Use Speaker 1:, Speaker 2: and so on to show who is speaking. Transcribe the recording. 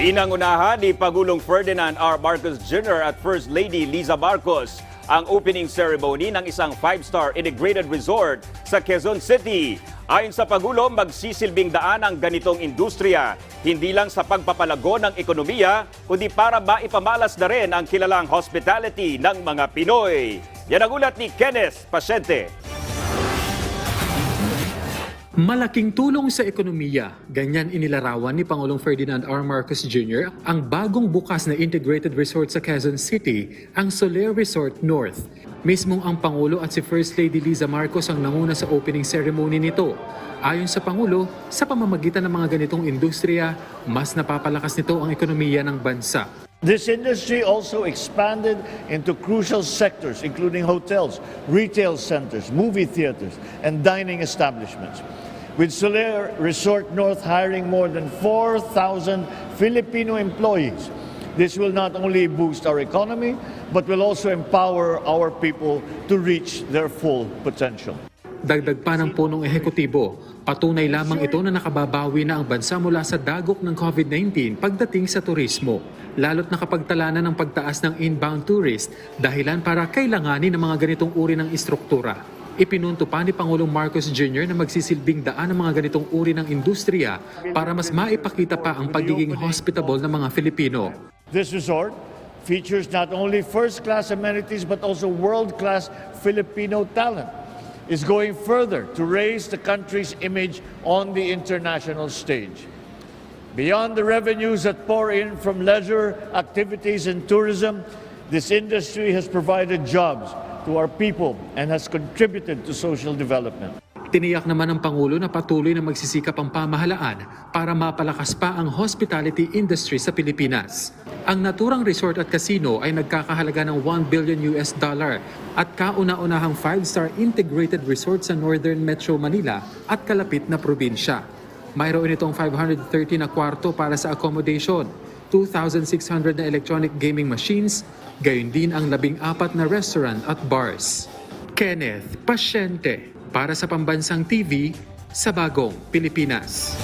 Speaker 1: Pinangunahan ni Pagulong Ferdinand R. Marcos Jr. at First Lady Liza Marcos ang opening ceremony ng isang five-star integrated resort sa Quezon City. Ayon sa Pagulo, magsisilbing daan ang ganitong industriya, hindi lang sa pagpapalago ng ekonomiya, kundi para maipamalas na rin ang kilalang hospitality ng mga Pinoy. Yan ang ulat ni Kenneth Pasyente.
Speaker 2: Malaking tulong sa ekonomiya, ganyan inilarawan ni Pangulong Ferdinand R. Marcos Jr. ang bagong bukas na integrated resort sa Quezon City, ang Soler Resort North. Mismong ang Pangulo at si First Lady Liza Marcos ang nanguna sa opening ceremony nito. Ayon sa Pangulo, sa pamamagitan ng mga ganitong industriya, mas napapalakas nito ang ekonomiya ng bansa.
Speaker 3: This industry also expanded into crucial sectors, including hotels, retail centers, movie theaters, and dining establishments. With Soler Resort North hiring more than 4,000 Filipino employees, this will not only boost our economy, but will also empower our people to reach their full potential.
Speaker 2: Dagdag pa ng punong ehekutibo, patunay lamang ito na nakababawi na ang bansa mula sa dagok ng COVID-19 pagdating sa turismo. Lalo't nakapagtala na ng pagtaas ng inbound tourist dahilan para kailanganin ng mga ganitong uri ng istruktura. Ipinunto pa ni Pangulong Marcos Jr. na magsisilbing daan ng mga ganitong uri ng industriya para mas maipakita pa ang pagiging hospitable ng mga Filipino.
Speaker 3: This resort features not only first-class amenities but also world-class Filipino talent. Is going further to raise the country's image on the international stage. Beyond the revenues that pour in from leisure activities and tourism, this industry has provided jobs to our people and has contributed to social development.
Speaker 2: Tiniyak naman ng Pangulo na patuloy na magsisikap ang pamahalaan para mapalakas pa ang hospitality industry sa Pilipinas. Ang naturang resort at casino ay nagkakahalaga ng 1 billion US dollar at kauna-unahang 5-star integrated resort sa Northern Metro Manila at kalapit na probinsya. Mayroon itong 530 na kwarto para sa accommodation, 2,600 na electronic gaming machines, gayon din ang labing apat na restaurant at bars. Kenneth Pasyente para sa Pambansang TV sa Bagong Pilipinas.